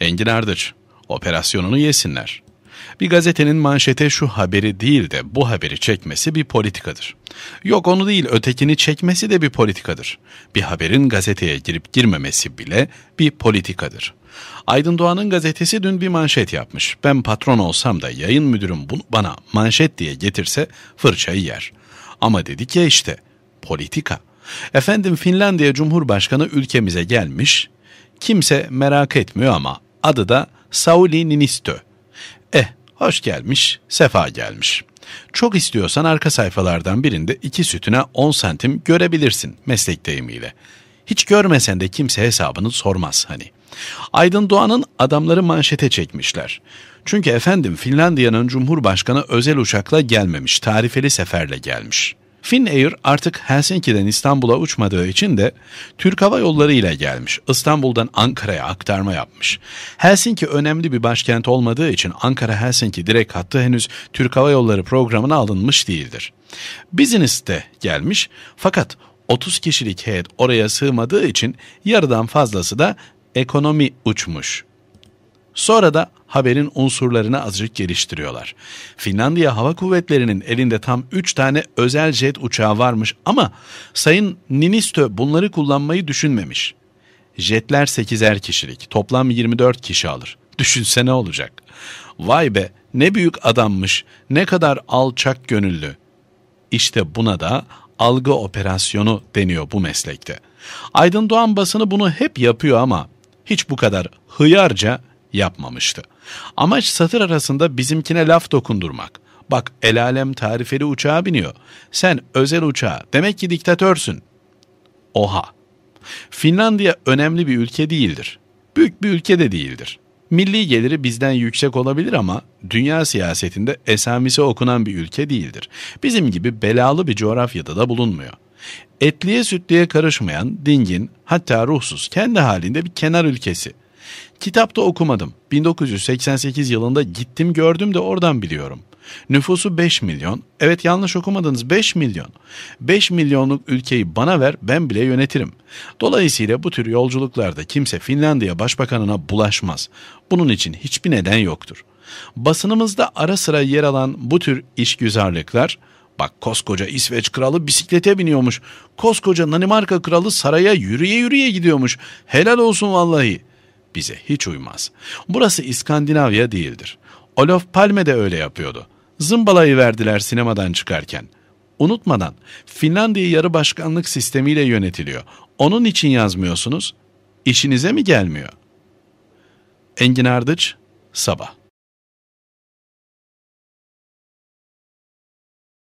Engin Ardıç, operasyonunu yesinler. Bir gazetenin manşete şu haberi değil de bu haberi çekmesi bir politikadır. Yok onu değil ötekini çekmesi de bir politikadır. Bir haberin gazeteye girip girmemesi bile bir politikadır. Aydın Doğan'ın gazetesi dün bir manşet yapmış. Ben patron olsam da yayın müdürüm bunu bana manşet diye getirse fırçayı yer. Ama dedik ya işte politika. Efendim Finlandiya Cumhurbaşkanı ülkemize gelmiş. Kimse merak etmiyor ama adı da Sauli Niinistö. Eh hoş gelmiş, sefa gelmiş. Çok istiyorsan arka sayfalardan birinde iki sütüne 10 santim görebilirsin meslek deyimiyle. Hiç görmesen de kimse hesabını sormaz hani. Aydın Doğan'ın adamları manşete çekmişler. Çünkü efendim Finlandiya'nın Cumhurbaşkanı özel uçakla gelmemiş, tarifeli seferle gelmiş. Finnair artık Helsinki'den İstanbul'a uçmadığı için de Türk Hava Yolları ile gelmiş. İstanbul'dan Ankara'ya aktarma yapmış. Helsinki önemli bir başkent olmadığı için Ankara-Helsinki direkt hattı henüz Türk Hava Yolları programına alınmış değildir. Business de gelmiş fakat 30 kişilik heyet oraya sığmadığı için yarıdan fazlası da ekonomi uçmuş. Sonra da haberin unsurlarını azıcık geliştiriyorlar. Finlandiya Hava Kuvvetleri'nin elinde tam 3 tane özel jet uçağı varmış ama Sayın Ninistö bunları kullanmayı düşünmemiş. Jetler 8'er kişilik, toplam 24 kişi alır. Düşünse ne olacak? Vay be, ne büyük adammış, ne kadar alçak gönüllü. İşte buna da algı operasyonu deniyor bu meslekte. Aydın Doğan basını bunu hep yapıyor ama hiç bu kadar hıyarca yapmamıştı. Amaç satır arasında bizimkine laf dokundurmak. Bak el alem tarifeli uçağa biniyor. Sen özel uçağa demek ki diktatörsün. Oha. Finlandiya önemli bir ülke değildir. Büyük bir ülke de değildir. Milli geliri bizden yüksek olabilir ama dünya siyasetinde esamisi okunan bir ülke değildir. Bizim gibi belalı bir coğrafyada da bulunmuyor. Etliye sütliye karışmayan, dingin, hatta ruhsuz, kendi halinde bir kenar ülkesi. Kitapta okumadım. 1988 yılında gittim gördüm de oradan biliyorum. Nüfusu 5 milyon. Evet yanlış okumadınız 5 milyon. 5 milyonluk ülkeyi bana ver ben bile yönetirim. Dolayısıyla bu tür yolculuklarda kimse Finlandiya başbakanına bulaşmaz. Bunun için hiçbir neden yoktur. Basınımızda ara sıra yer alan bu tür işgüzarlıklar Bak koskoca İsveç kralı bisiklete biniyormuş. Koskoca Danimarka kralı saraya yürüye yürüye gidiyormuş. Helal olsun vallahi. Bize hiç uymaz. Burası İskandinavya değildir. Olof Palme de öyle yapıyordu. Zımbalayı verdiler sinemadan çıkarken. Unutmadan Finlandiya yarı başkanlık sistemiyle yönetiliyor. Onun için yazmıyorsunuz. İşinize mi gelmiyor? Engin Ardıç, Sabah